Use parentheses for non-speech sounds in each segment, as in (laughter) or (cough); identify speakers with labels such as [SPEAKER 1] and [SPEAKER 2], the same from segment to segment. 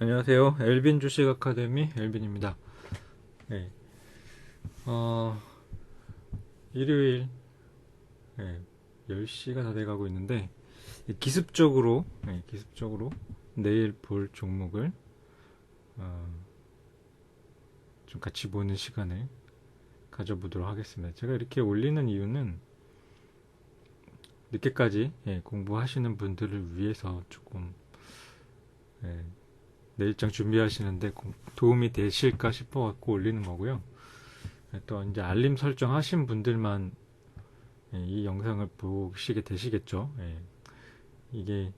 [SPEAKER 1] 안녕하세요. 엘빈 주식 아카데미 엘빈입니다. 네. 어, 일요일 네, 10시가 다 돼가고 있는데 기습적으로 네, 기습적으로 내일 볼 종목을 어, 좀 같이 보는 시간을 가져보도록 하겠습니다. 제가 이렇게 올리는 이유는 늦게까지 예, 공부하시는 분들을 위해서 조금 예, 내일장 준비하시는데 도움이 되실까 싶어 갖고 올리는 거고요. 예, 또 이제 알림 설정 하신 분들만 예, 이 영상을 보시게 되시겠죠. 예, 이게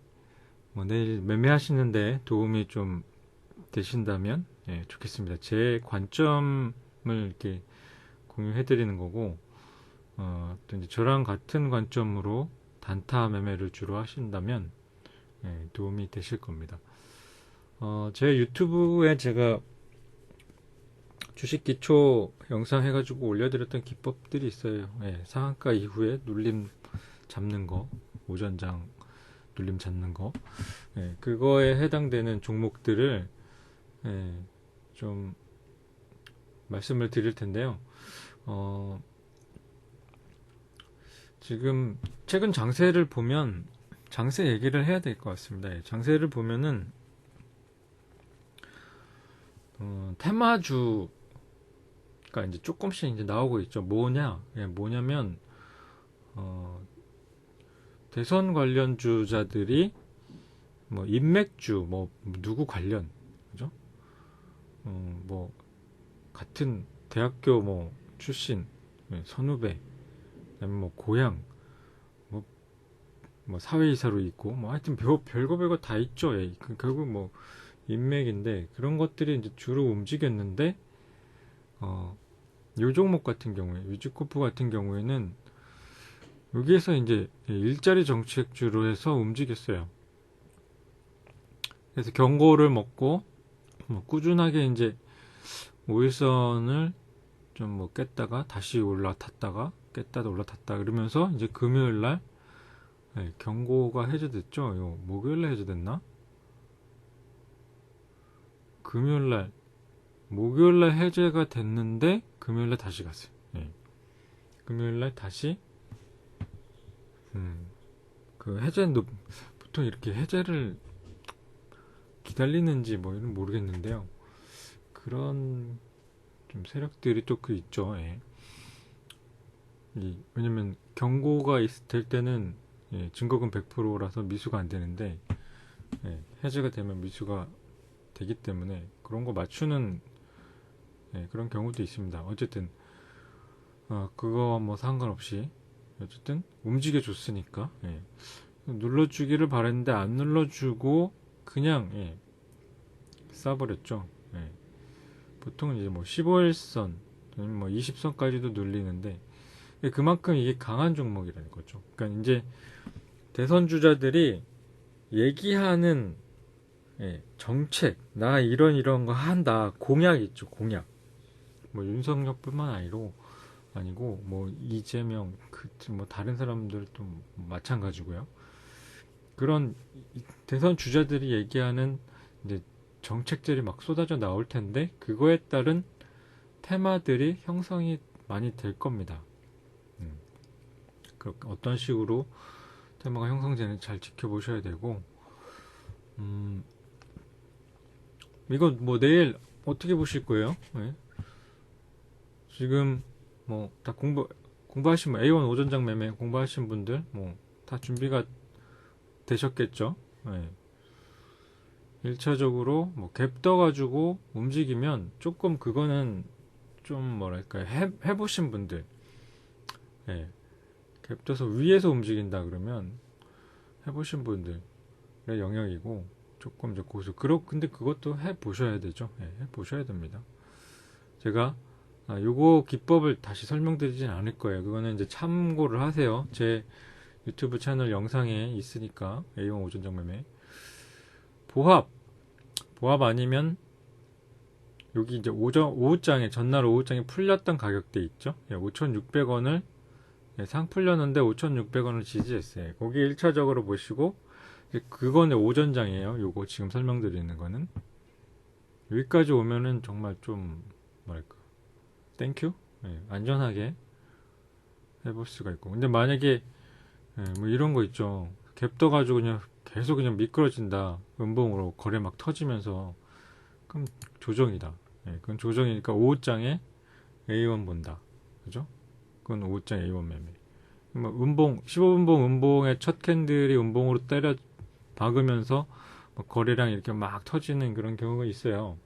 [SPEAKER 1] 뭐 내일 매매하시는데 도움이 좀 되신다면 예, 좋겠습니다. 제 관점을 이렇게 공유해 드리는 거고 어, 또 이제 저랑 같은 관점으로 단타 매매를 주로 하신다면 예, 도움이 되실 겁니다. 어, 제 유튜브에 제가 주식 기초 영상 해가지고 올려드렸던 기법들이 있어요. 예, 상한가 이후에 눌림 잡는 거, 오전장 눌림 잡는 거, 예, 그거에 해당되는 종목들을 예, 좀 말씀을 드릴 텐데요. 어, 지금 최근 장세를 보면 장세 얘기를 해야 될 것 같습니다. 예, 장세를 보면은 어, 테마주가 이제 조금씩 이제 나오고 있죠. 뭐냐? 예, 뭐냐면 어, 대선 관련 주자들이 뭐 인맥주, 뭐 누구 관련, 그죠? 어, 뭐 같은 대학교 뭐 출신, 예, 선후배, 그다음에 뭐 고향, 뭐, 뭐 사회이사로 있고, 뭐 하여튼 별, 별거 별거 다 있죠. 예. 그, 결국 뭐 인맥인데 그런 것들이 이제 주로 움직였는데 어, 요 종목 같은 경우에 유지코프 같은 경우에는 여기에서 이제 일자리 정책주로 해서 움직였어요. 그래서 경고를 먹고 뭐 꾸준하게 이제 5일선을 좀 뭐 깼다가 다시 올라탔다가 깼다가 올라탔다 그러면서 이제 금요일 날 네, 경고가 해제됐죠. 요 목요일 날 해제됐나? 금요일 날 목요일 날 해제가 됐는데 금요일 날 다시 갔어요. 네. 금요일 날 다시 음, 그 해제는 보통 이렇게 해제를 기다리는지 뭐 이런 모르겠는데요. 그런 좀 세력들이 또 그 있죠. 예. 이, 왜냐면 경고가 있, 될 때는 예, 증거금 100%라서 미수가 안 되는데 예, 해제가 되면 미수가 되기 때문에 그런 거 맞추는 예, 그런 경우도 있습니다. 어쨌든 어, 그거 뭐 상관없이 어쨌든 움직여 줬으니까 예. 눌러주기를 바랬는데 안 눌러주고 그냥 예, 쏴버렸죠. 예. 보통 이제 뭐 15일선 뭐 20선까지도 눌리는데 그만큼 이게 강한 종목이라는 거죠. 그러니까 이제 대선 주자들이 얘기하는 예, 정책, 나 이런 이런 거 한다. 공약 있죠, 공약. 뭐 윤석열뿐만 아니로 아니고 뭐 이재명, 그뭐 다른 사람들도 마찬가지고요. 그런 대선 주자들이 얘기하는 이제 정책들이 막 쏟아져 나올 텐데 그거에 따른 테마들이 형성이 많이 될 겁니다. 음. 어떤 식으로 테마가 형성되는지 잘 지켜보셔야 되고, 음, 이거 뭐 내일 어떻게 보실 거예요? 네. 지금 뭐 다 공부 공부하신 분 A1 오전장 매매 공부하신 분들 뭐 다 준비가 되셨겠죠? 네. 1차적으로 뭐 갭 떠가지고 움직이면 조금 그거는 좀 뭐랄까 해, 해보신 분들 예. 갭 떠서 위에서 움직인다 그러면 해보신 분들의 영역이고 조금 이제 고수 그렇 근데 그것도 해 보셔야 되죠. 예, 해 보셔야 됩니다. 제가 아, 요거 기법을 다시 설명드리진 않을 거예요. 그거는 이제 참고를 하세요. 제 유튜브 채널 영상에 있으니까 A1 오전장 매매. 보합. 보합 아니면 여기 이제 오전 오후장에 전날 오후장에 풀렸던 가격대 있죠? 예, 5,600원을 예, 상 풀렸는데 5,600원을 지지했어요. 거기 1차적으로 보시고 그거는 오전장이에요. 요거 지금 설명드리는 거는. 여기까지 오면은 정말 좀 뭐랄까. 땡큐 예, 안전하게 해볼 수가 있고. 근데 만약에 예, 뭐 이런 거 있죠. 갭 떠 가지고 그냥 계속 그냥 미끄러진다. 음봉으로 거래 막 터지면서. 그럼 조정이다. 예, 그건 조정이니까 5장에 A1 본다. 그죠? 그건 5장 A1 매매. 뭐 음봉 15분봉 음봉의 첫 캔들이 음봉으로 때려 박으면서 뭐 거래량 이렇게 막 터지는 그런 경우가 있어요.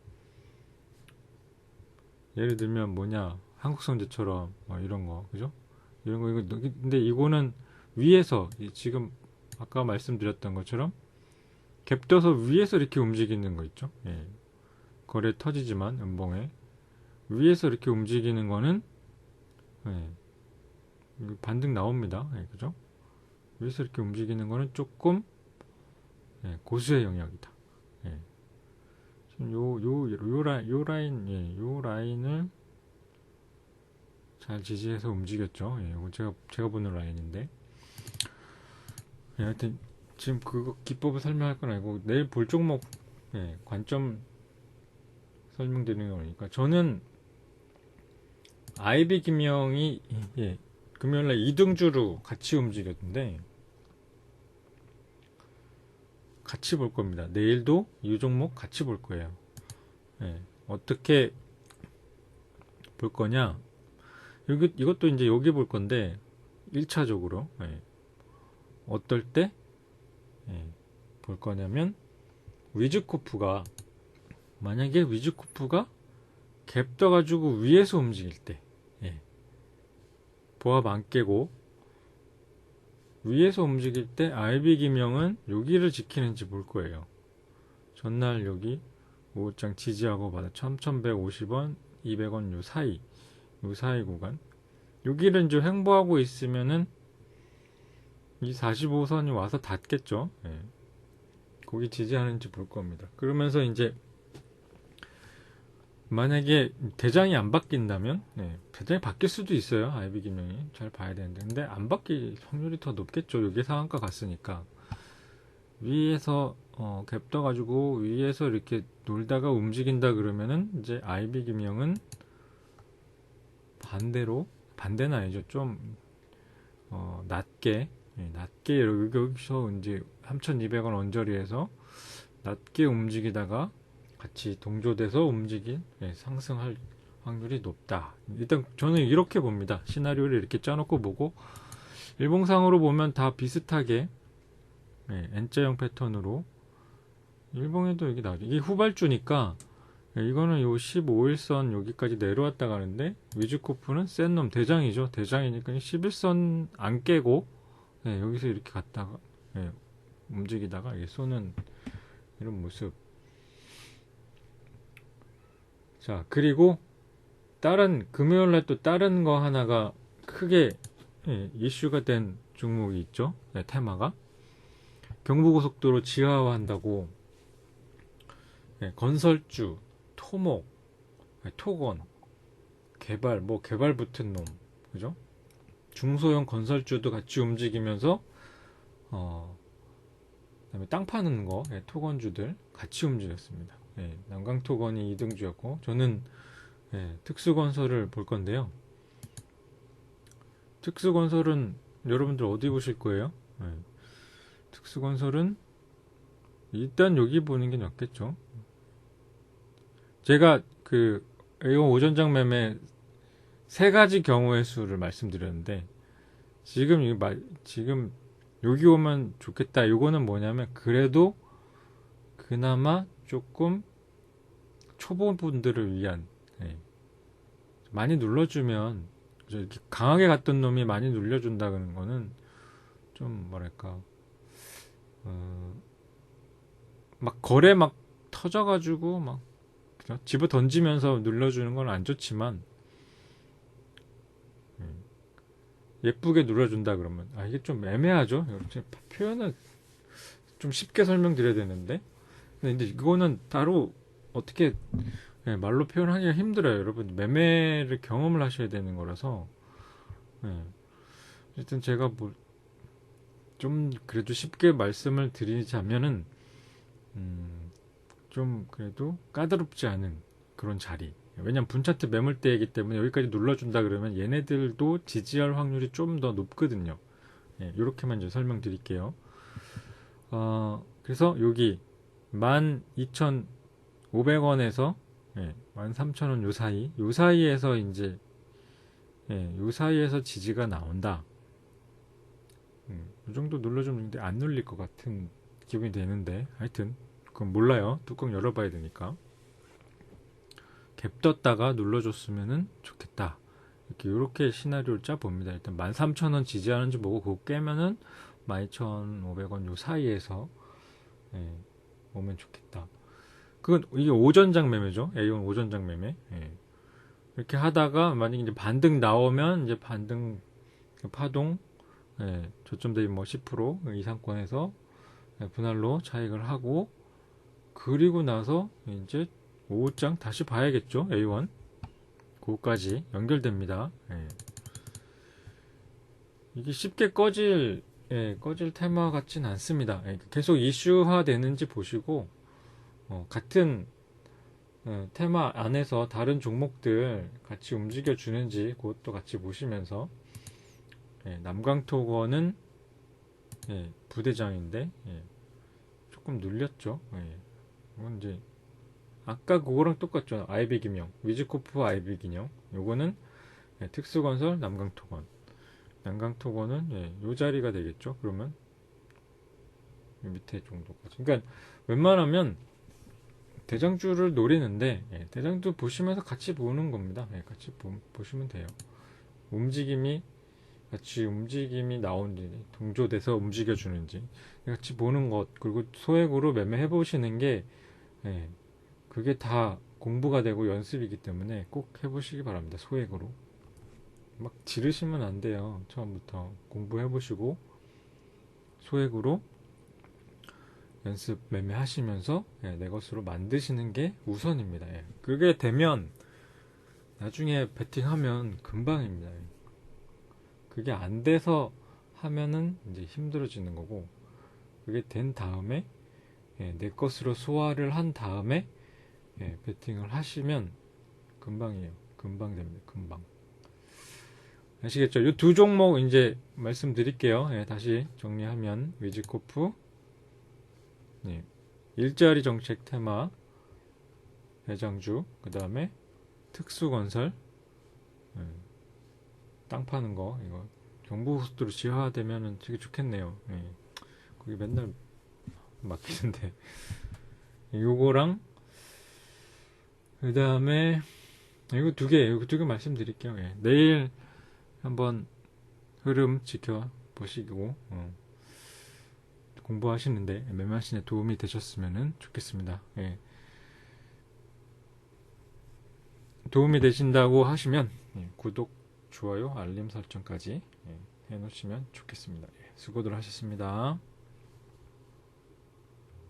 [SPEAKER 1] 예를 들면 뭐냐 한국성제처럼 뭐 이런 거 그죠? 이런 거 이거 근데 이거는 위에서 이 지금 아까 말씀드렸던 것처럼 갭 떠서 위에서 이렇게 움직이는 거 있죠? 예. 거래 터지지만 음봉에 위에서 이렇게 움직이는 거는 예. 반등 나옵니다. 예, 그죠? 위에서 이렇게 움직이는 거는 조금 예, 고수의 영역이다. 예. 지금 요, 요, 요, 라인, 요 라인, 예, 요 라인을 잘 지지해서 움직였죠. 예, 이거 제가, 제가 보는 라인인데. 예, 하여튼, 지금 그거 기법을 설명할 건 아니고, 내일 볼 종목, 예, 관점 설명드리는 거니까. 저는, 아이비 김영이, 예, 금요일날 2등주로 같이 움직였는데, 같이 볼 겁니다. 내일도 이 종목 같이 볼 거예요. 예, 어떻게 볼 거냐? 여기 이것도 이제 여기 볼 건데 1차적으로 예, 어떨 때볼 거냐면 위즈코프가 만약에 위즈코프가 갭 떠가지고 위에서 움직일 때 예, 보합 안 깨고 위에서 움직일 때 RB 기명은 여기를 지키는지 볼 거예요. 전날 여기 5장 지지하고 받아 1150원, 200원 요 사이, 요 사이 구간. 여기를 이제 횡보하고 있으면은 이 45선이 와서 닿겠죠. 예. 거기 지지하는지 볼 겁니다. 그러면서 이제 만약에 대장이 안 바뀐다면? 네, 대장이 바뀔 수도 있어요 아이비 기명이. 잘 봐야 되는데. 근데 안 바뀔 확률이 더 높겠죠 여기 상한가 갔으니까. 위에서 어, 갭 떠가지고 위에서 이렇게 놀다가 움직인다 그러면은 이제 아이비 기명은 반대로 반대는 아니죠. 좀 어, 낮게 예, 낮게 여기서 이제 3,200원 언저리에서 낮게 움직이다가 같이 동조돼서 움직인 예, 상승할 확률이 높다. 일단 저는 이렇게 봅니다. 시나리오를 이렇게 짜놓고 보고 일봉상으로 보면 다 비슷하게 예, N자형 패턴으로 일봉에도 여기 나오죠. 이게 후발주니까 예, 이거는 요 15일선 여기까지 내려왔다 가는데 위즈코프는 센 놈 대장이죠. 대장이니까 11선 안 깨고 예, 여기서 이렇게 갔다가 예, 움직이다가 이게 쏘는 이런 모습 자, 그리고 다른 금요일 날 또 다른 거 하나가 크게 예, 이슈가 된 종목이 있죠. 네, 테마가 경부고속도로 지하화한다고 예, 건설주, 토목, 예, 토건, 개발 뭐 개발 붙은 놈, 그죠? 중소형 건설주도 같이 움직이면서 어, 그다음에 땅 파는 거 예, 토건주들 같이 움직였습니다. 예, 남강토건이 2등주였고 저는 예, 특수건설을 볼 건데요. 특수건설은 여러분들 어디 보실 거예요? 예, 특수건설은 일단 여기 보는 게 낫겠죠. 제가 그 이거 오전장 매매 세 가지 경우의 수를 말씀드렸는데 지금 이 지금 여기 오면 좋겠다. 이거는 뭐냐면 그래도 그나마 조금 초보분들을 위한 예. 많이 눌러주면 이렇게 강하게 갔던 놈이 많이 눌려준다는 거는 좀 뭐랄까 어, 막 거래 막 터져가지고 막 그죠? 집어 던지면서 눌러주는 건 안 좋지만 예. 예쁘게 눌러준다 그러면 아 이게 좀 애매하죠 표현을 좀 쉽게 설명드려야 되는데 근데 이거는 따로 어떻게 네, 말로 표현하기가 힘들어요. 여러분 매매를 경험을 하셔야 되는 거라서 네. 어쨌든 제가 뭐 좀 그래도 쉽게 말씀을 드리자면은 음, 좀 그래도 까다롭지 않은 그런 자리. 왜냐면 분차트 매물대이기 때문에 여기까지 눌러준다 그러면 얘네들도 지지할 확률이 좀 더 높거든요. 예, 이렇게만 좀 설명드릴게요. 어, 그래서 여기 12,500원에서 예, 13,000원 요 사이, 요 사이에서 이제 예, 요 사이에서 지지가 나온다. 음, 이 정도 눌러주는데 안 눌릴 것 같은 기분이 되는데 하여튼 그건 몰라요. 뚜껑 열어봐야 되니까. 갭 떴다가 눌러줬으면은 좋겠다. 이렇게 이렇게 시나리오를 짜 봅니다. 일단 13,000원 지지하는지 보고 그거 깨면은 12,500원 요 사이에서 예, 오면 좋겠다. 그건 이게 오전장 매매죠. A1 오전장 매매. 예. 이렇게 하다가 만약에 이제 반등 나오면 이제 반등 파동 예, 저점 대비 뭐 10% 이상권에서 예, 분할로 차익을 하고 그리고 나서 이제 5장 다시 봐야겠죠. A1 그거까지 연결됩니다. 예. 이게 쉽게 꺼질 예, 꺼질 테마 같진 않습니다. 예, 계속 이슈화 되는지 보시고 어, 같은 어, 테마 안에서 다른 종목들 같이 움직여 주는지 그것도 같이 보시면서 예, 남강토건은 예, 부대장인데 예, 조금 눌렸죠. 예, 이건 이제 아까 그거랑 똑같죠. 아이비 기명 위즈코프 아이비 기명 요거는 예, 특수건설 남강토건 남강토건은 예, 요 자리가 되겠죠. 그러면 요 밑에 정도까지. 그러니까 웬만하면 대장주를 노리는데 예, 대장주 보시면서 같이 보는 겁니다. 예, 같이 보, 보시면 돼요. 움직임이 같이 움직임이 나오는지 동조돼서 움직여 주는지 같이 보는 것 그리고 소액으로 매매해 보시는 게 예, 그게 다 공부가 되고 연습이기 때문에 꼭 해보시기 바랍니다. 소액으로 막 지르시면 안 돼요. 처음부터 공부해 보시고 소액으로 연습 매매하시면서 예, 내 것으로 만드시는 게 우선입니다. 예. 그게 되면 나중에 베팅하면 금방입니다. 예. 그게 안 돼서 하면은 이제 힘들어지는 거고 그게 된 다음에 예, 내 것으로 소화를 한 다음에 예, 베팅을 하시면 금방이에요. 금방 됩니다. 금방. 아시겠죠? 이 두 종목 이제 말씀드릴게요. 예, 다시 정리하면 위즈코프 예, 일자리 정책 테마 대장주 그 다음에 특수건설 예, 땅 파는 거 이거 경부고속도로 지하화되면은 되게 좋겠네요. 예, 거기 맨날 막히는데 (laughs) 요거랑 그 다음에 이거 두 개, 이거 두 개 말씀드릴게요. 예. 내일 한번 흐름 지켜 보시고 어, 공부하시는데 매매하시는 데 도움이 되셨으면 좋겠습니다. 예. 도움이 되신다고 하시면 예, 구독, 좋아요, 알림 설정까지 예, 해놓으시면 좋겠습니다. 예, 수고들 하셨습니다.